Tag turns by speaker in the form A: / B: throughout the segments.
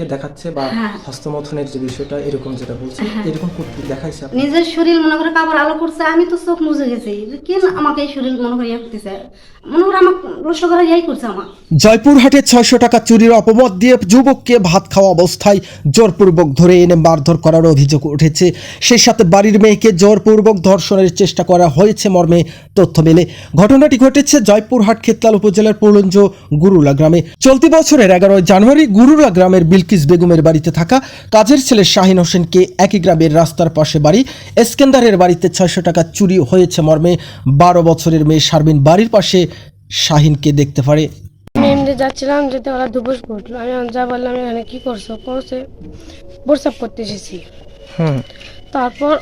A: আপনাকে দেখাচ্ছে বা
B: হ্যাঁ।
A: হস্তমথনের যে বিষয়টা এরকম যেটা বলছে এরকম করতে দেখাইছে?
B: নিজের শরীর মনে করে কাপড় আলো করছে আমি তো চোখ মুজে গেছি। কেন আমাকে এই শরীর মনে করে ইয়ে করতেছে? মনে করে আমাকে রস করে ইয়াই করছে আমার।
C: জয়পুরহাটে ছয়শো টাকা চুরির অপবাদ দিয়ে যুবককে ভাত খাওয়া অবস্থায় জোরপূর্বক ধরে এনে মারধর করার অভিযোগ উঠেছে। সেই সাথে বাড়ির মেয়েকে জোরপূর্বক ধর্ষণের চেষ্টা করা হয়েছে মর্মে তথ্য মেলে। ঘটনাটি ঘটেছে জয়পুরহাট খেতলাল উপজেলার পৌলঞ্জ গুরুলা গ্রামে। চলতি বছরের এগারোই জানুয়ারি গুরুলা গ্রামের বিলকিস বেগমের বাড়িতে থাকা কাজের ছেলে শাহিন হোসেনকে একই গ্রামের রাস্তার পাশে বাড়ি এসকেন্দারের বাড়িতে ছয়শো টাকা চুরি হয়েছে মর্মে। বারো বছরের মেয়ে শারমিন বাড়ির পাশে শাহিনকে দেখতে পারে।
D: আমি এমনি যাচ্ছিলাম যেতে ওরা দুপুর করল আমি যা বললাম এখানে কি করছ? করছে প্রসাব করতে এসেছি।
A: হুম।
D: তারপর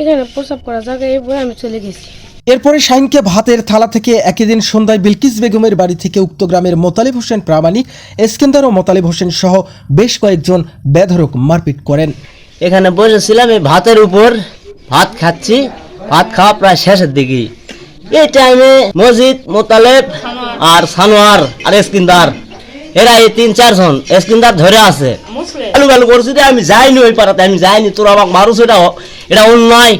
D: এখানে প্রসাব করা জায়গায় আমি চলে গেছি।
C: এরপরে শাহিনকে ভাতের থালা থেকে একই দিন সন্ধ্যায় বিলকিস বেগমের বাড়ি থেকে উক্ত গ্রামের মোতালেব হোসেন প্রামাণিক, এসকেন্দার ও মোতালেব হোসেন সহ বেশ কয়েকজন বেধরক মারপিট করেন।
E: এখানে বসেছিলাম এই ভাতের উপর। ভাত খাচ্ছি। ভাত খাওয়া প্রায় শেষের দিকে এই টাইমে মসজিদ মোতালেব আর সানোয়ার আর এসকিন্দার, এরা এই তিন চারজন এসকিন্দার ধরে আছে। আলু গালু করছি আমি যাইনি ওই পাড়াতে, আমি যাইনি, তোর আমাকে মারুস এটা এটা অন্যায়।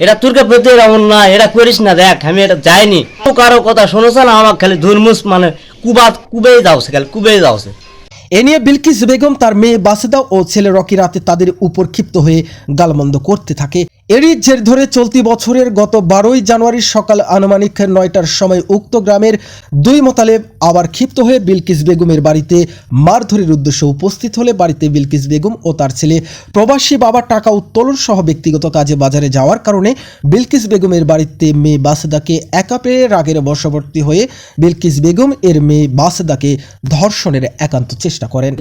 E: এটা তোরকে প্রতি এমন না, এটা করিস না, দেখ, আমি এটা যাইনি। তো কারও কথা শুনেছ না আমার খালি ধুরমুস মানে কুবাত কুবেই যাওছে খালি কুবেই যাওছে
C: এ নিয়ে বিলকিস বেগম তার মেয়ে বাসেদা ও ছেলে রকি রাতে তাদের উপর ক্ষিপ্ত হয়ে গালমন্দ করতে থাকে। এরই জের ধরে চলতি বছরের গত বারোই জানুয়ারির সকাল আনুমানিক নয়টার সময় উক্ত গ্রামের দুই মোতালেব আবার ক্ষিপ্ত হয়ে বিলকিস বেগমের বাড়িতে মারধরের উদ্দেশ্যে উপস্থিত হলে বাড়িতে বিলকিস বেগম ও তার ছেলে প্রবাসী বাবা টাকা উত্তোলন সহ ব্যক্তিগত কাজে বাজারে যাওয়ার কারণে বিলকিস বেগমের বাড়িতে মেয়ে বাসেদাকে একা পেয়ে রাগের বশবর্তী হয়ে বিলকিস বেগম এর মেয়ে বাসদাকে ধর্ষণের একান্ত চেষ্টা করেন।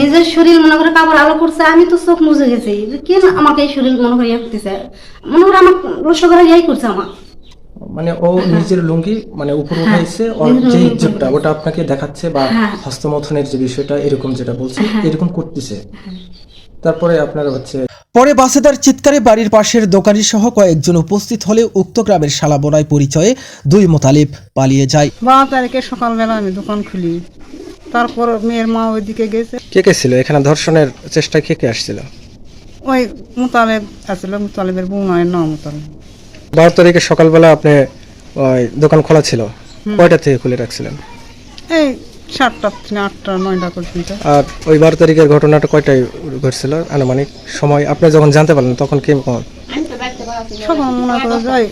B: নিজের শরীর মনে করে কাপড় আলো করছে, আমি তো চোখ মুজে গেছি। কেন আমাকে শরীর মনে করে মনে ইয়াই করছে আমার।
A: মানে ও নিজের লুঙ্গি মানে উপর উঠাইছে ওর যে ইজ্জতটা ওটা আপনাকে দেখাচ্ছে বা
B: হ্যাঁ।
A: হস্তমথনের যে বিষয়টা এরকম যেটা বলছে এরকম করতেছে। তারপরে আপনার হচ্ছে
C: পরে বাসেদার চিৎকারে বাড়ির পাশের দোকানি সহ কয়েকজন উপস্থিত হলে উক্ত গ্রামের শালাবোনায় পরিচয়ে দুই মোতালেব পালিয়ে যায়।
F: বারো তারিখে সকালবেলা আমি দোকান খুলি। তারপর মেয়ের মা ওইদিকে গেছে।
A: কে কে ছিল? এখানে ধর্ষণের চেষ্টায় কে কে আসছিল?
F: ওই মোতালেব আসছিল মোতালেবের বৌমায়ের নাম মোতালেব।
A: বারো তারিখে সকালবেলা আপনি ওই দোকান খোলা ছিল? কয়টা থেকে খুলে রাখছিলেন?
F: এই সাতটা থেকে আটটা নয়টা পর্যন্ত।
A: আর ওই বারো তারিখের ঘটনাটা কয়টায় ঘটছিল আনুমানিক? সময় আপনি যখন জানতে পারলেন তখন কি
F: সকাল মনে করে যাই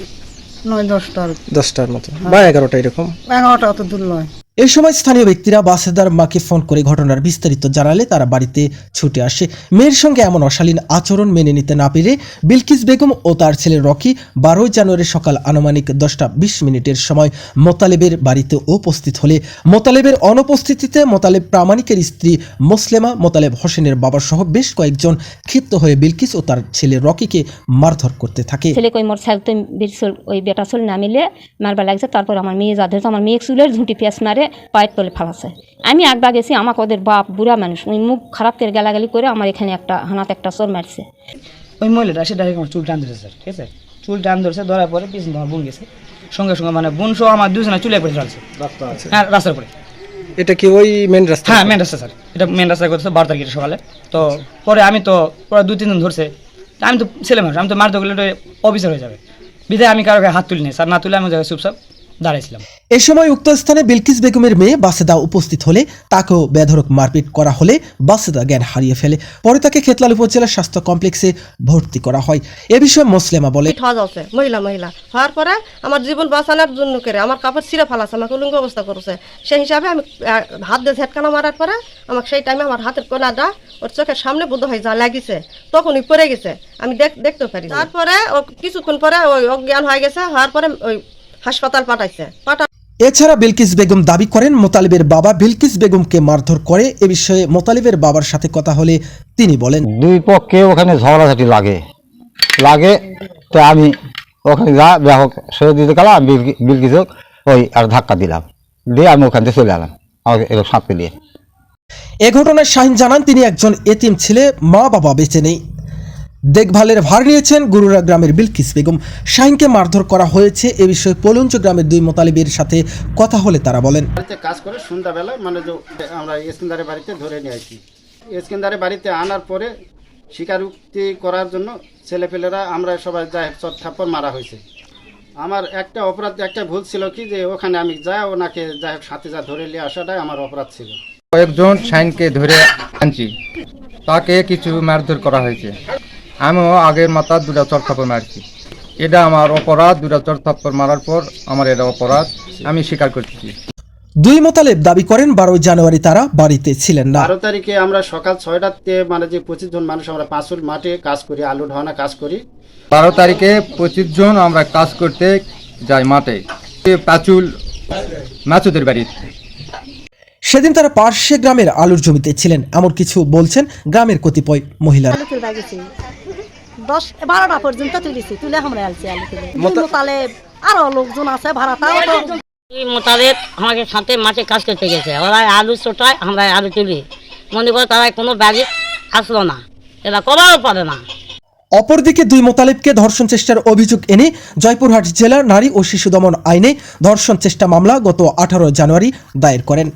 F: নয় দশটার।
A: দশটার মতো। বা এগারোটা এরকম?
F: এগারোটা অত দূর নয়।
C: এই সময় স্থানীয় ব্যক্তিরা বাসেদার মাকে ফোন করে ঘটনার বিস্তারিত জানালে তারা বাড়িতে ছুটে আসে। মেয়ের সঙ্গে এমন অশালীন আচরণ মেনে নিতে না পেরে বিলকিস বেগম ও তার ছেলে রকি বারোই জানুয়ারি সকাল আনুমানিক দশটা বিশ মিনিটের সময় মোতালেবের বাড়িতে উপস্থিত হলে মোতালেবের অনুপস্থিতিতে মোতালেব প্রামাণিকের স্ত্রী মোসলেমা মোতালেব হোসেনের বাবা সহ বেশ কয়েকজন ক্ষিপ্ত হয়ে বিলকিস ও তার ছেলে রকিকে মারধর করতে থাকে।
G: ছেলে কই মোর ছেলে তো বের ওই বেটা চুল নামিলে মারবা লাগছে, তারপর আমার মেয়ে যা ধরেছে আমার মেয়ে চুলের ঝুঁটি পেঁচ মারে পায়ের তলে ফালাছে। আমি একবার গেছি আমাকে ওদের বাপ বুড়া মানুষ ওই মুখ খারাপ করে গালাগালি করে আমার এখানে একটা হানাতে একটা চোর মারছে।
H: ওই মহিলাটা সে ডাইরেক্ট আমার চুল টান ধরেছে স্যার ঠিক আছে? চুল টান ধরেছে ধরার পরে পিছন আমার বোন গেছে। সঙ্গে সঙ্গে মানে বোন সহ আমার দুজনে চুলে পড়ে চলছে। হ্যাঁ রাস্তার পরে
A: এটা কি ওই মেন রাস্তা?
H: হ্যাঁ মেন রাস্তা স্যার। এটা মেন রাস্তা করতেছে বারো তারিখের সকালে। তো পরে আমি তো পরে দু তিন দিন ধরছে। আমি তো ছেলে মানুষ আমি তো মারতে গেলে অফিসার হয়ে যাবে। বিধায় আমি কারও হাত তুলিনি স্যার না তুলে আমি জায়গায় চুপচাপ। দাঁড়াইছিলাম।
C: এ সময় উক্ত স্থানে বিলকিস বেগমের মেয়ে বাসেদা উপস্থিত হলে তাকেও বেধরক মারপিট করা হলে বাসেদা জ্ঞান হারিয়ে ফেলে। পরে তাকে খেতলাল উপজেলা স্বাস্থ্য কমপ্লেক্সে ভর্তি করা হয়। এ বিষয়ে মোসলেমা বলে
I: মহিলা মহিলা। হওয়ার পরে আমার জীবন বাঁচানোর জন্য করে আমার কাপড় ছিঁড়ে ফেলাছে আমাকে উলঙ্গ অবস্থা করেছে। সেই হিসাবে আমি হাত দিয়ে ঝেটকানা মারার পরে আমাকে সেই টাইমে আমার হাতের কোনাটা ওর চোখের সামনে বোধ হয় যা লাগিছে তখনই পড়ে গেছে। আমি দেখ দেখতে পারি তারপরে কিছুক্ষণ পরে ওই অজ্ঞান হয়ে গেছে হওয়ার পরে ওই হাসপাতাল পাঠাইছে। পাঠা
C: এছাড়া বিলকিস বেগম দাবি করেন মোতালিবের বাবা বিলকিস বেগমকে মারধর করে এ বিষয়ে মোতালিবের বাবার সাথে কথা হলে তিনি বলেন
J: দুই পক্ষে ওখানে ঝগড়াঝাটি লাগে। লাগে তো আমি ওখানে যা ব্যাপক সরে দিতে গেলাম আমি বিলকি- ওই আর ধাক্কা দিলাম। দিয়ে আমি ওখান থেকে চলে এলাম আমাকে এরকম সাঁতকে দিয়ে।
C: এ ঘটনায় শাহিন জানান তিনি একজন এতিম ছেলে মা বাবা বেঁচে নেই। দেখভালের ভার নিয়েছেন গুরুরা গ্রামের বিলকিস বেগম। শাহিনকে মারধর করা হয়েছে এ বিষয়ে পলঞ্চ গ্রামের দুই মোতালিবের সাথে কথা হলে তারা বলেন।
K: কাজ করে সন্ধ্যাবেলা মানে আমরা ইস্কিন্দারের বাড়িতে ধরে নিয়ে আসি। ইস্কিন্দারের বাড়িতে আনার পরে স্বীকারোক্তি করার জন্য ছেলেপেলেরা আমরা সবাই যাই হোক চট থাপ্পড় মারা হয়েছে। আমার একটা অপরাধ একটা ভুল ছিল কি যে ওখানে আমি যা ওনাকে যাই হোক সাথে যা ধরে নিয়ে আসাটাই আমার অপরাধ ছিল।
L: কয়েকজন শাইনকে ধরে আনছি। তাকে কিছু মারধর করা হয়েছে। আমিও আগের মাথা দুটা চর থাপ্পড় মারছি। এটা আমার অপরাধ দুটা চর থাপ্পড় মারার পর আমার এটা অপরাধ আমি স্বীকার করছি
C: দুই মোতালেব দাবি করেন বারোই জানুয়ারি তারা বাড়িতে ছিলেন না।
K: বারো তারিখে আমরা সকাল ছয়টাতে মানে যে পঁচিশ জন মানুষ আমরা পাঁচুল মাঠে কাজ করি আলু ঢানা কাজ করি।
L: বারো তারিখে পঁচিশ জন আমরা কাজ করতে যাই মাঠে। পাঁচুল মাচুদের বাড়িতে
C: সেদিন তারা পার্শ্বে গ্রামের আলুর জমিতে ছিলেন এমন কিছু বলছেন গ্রামের কতিপয়
I: গেছি দশ বারোটা পর্যন্ত তুলেছি তুলে আমরা আলছি আলু তুলে। তাহলে আরও লোকজন আছে তো।
E: এই মোতাবেক আমাকে সাথে মাঠে কাজ করতে গেছে। ওরা আলু ছোটায় আমরা আলু তুলি। মনে করে তারা কোনো ব্যাগে আসলো না। এরা করাও পারে না।
C: অপরদিকে দুই মোতালেবকে ধর্ষণ চেষ্টার অভিযোগ এনে জয়পুরহাট জেলা নারী ও শিশু দমন আইনে ধর্ষণ চেষ্টা মামলা গত আঠারো জানুয়ারি দায়ের করেন।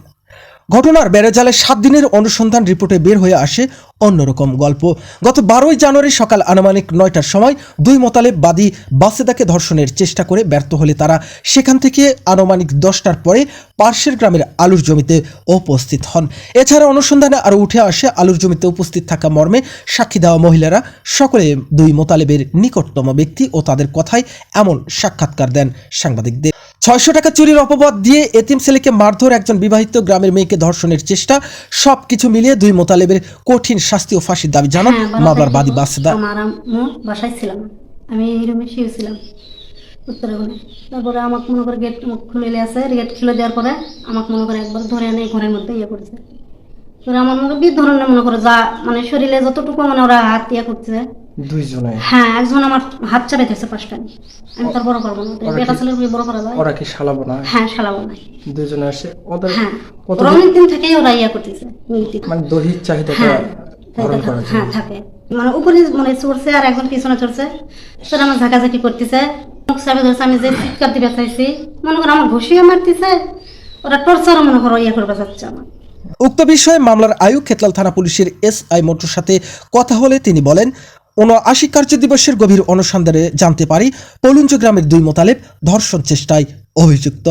C: ঘটনার বেড়েজালে সাত দিনের অনুসন্ধান রিপোর্টে বের হয়ে আসে অন্যরকম গল্প। গত বারোই জানুয়ারি সকাল আনুমানিক নয়টার সময় দুই মোতালেব বাদী বাসেদাকে ধর্ষণের চেষ্টা করে ব্যর্থ হলে তারা সেখান থেকে আনুমানিক দশটার পরে পার্শ্বের গ্রামের আলুর জমিতে উপস্থিত হন। এছাড়া অনুসন্ধানে আরও উঠে আসে আলুর জমিতে উপস্থিত থাকা মর্মে সাক্ষী দেওয়া মহিলারা সকলে দুই মোতালেবের নিকটতম ব্যক্তি ও তাদের কথায় এমন সাক্ষাৎকার দেন সাংবাদিকদের। ছয়শো টাকা চুরির অপবাদ দিয়ে এতিম ছেলেকে মারধর একজন বিবাহিত গ্রামের মেয়েকে ধর্ষণের চেষ্টা। সবকিছু মিলিয়ে দুই মোতালেবের কঠিন শাস্তি ও ফাঁসির দাবি জানান
B: হ্যাঁ,
C: মামলার বাদী বাসেদা
B: আমার বাসায় ছিলাম। আমি এই রুমে শুয়েছিলাম উত্তরাখণ্ডে। তারপরে আমাকে মনে করে গেট খুলে আসে। গেট খুলে দেওয়ার পরে আমাকে মনে করে একবার ধরে এনে ঘরের মধ্যে ইয়ে করছে। ধরে আমার মনে বিদ ধরনের মনে করে যা মানে শরীরে যতটুকু মানে ওরা হাত ইয়ে করছে
A: দুইজনে।
B: হ্যাঁ একজন আমার হাত পাঁচটা। আমি তার বড় করব না। বেটা ছেলের উপরে বড় করা যায়?
A: ওরা কি শালাবো না
B: হ্যাঁ শালাবো না
A: দুইজনে আসে। ওদের
B: হ্যাঁ
A: কত
B: ওরা অনেকদিন থেকেই ওরা ইয়ে করতেছে
A: মানে দৈহিক চাহিদাটা
B: হ্যাঁ হ্যাঁ থাকে। মানে উপরে মানে চড়ছে আর একজন পিছনে চড়ছে। সেটা আমার ঝাঁকাঝাঁকি করতেছে। মুখ চাপে ধরছে আমি যে চিৎকার চাইছি মনে করো আমার ঘুষিয়ে মারতেছে ওরা টর্চারও মনে করো ইয়ে করবে যাচ্ছে আমার।
C: উক্ত বিষয়ে মামলার আয়ু খেতলাল থানা পুলিশের এস আই মোটর সাথে কথা হলে তিনি বলেন উনআশি কার্য দিবসের গভীর অনুসন্ধানে জানতে পারি পলুঞ্জ গ্রামের দুই মোতালেব ধর্ষণ চেষ্টায় অভিযুক্ত।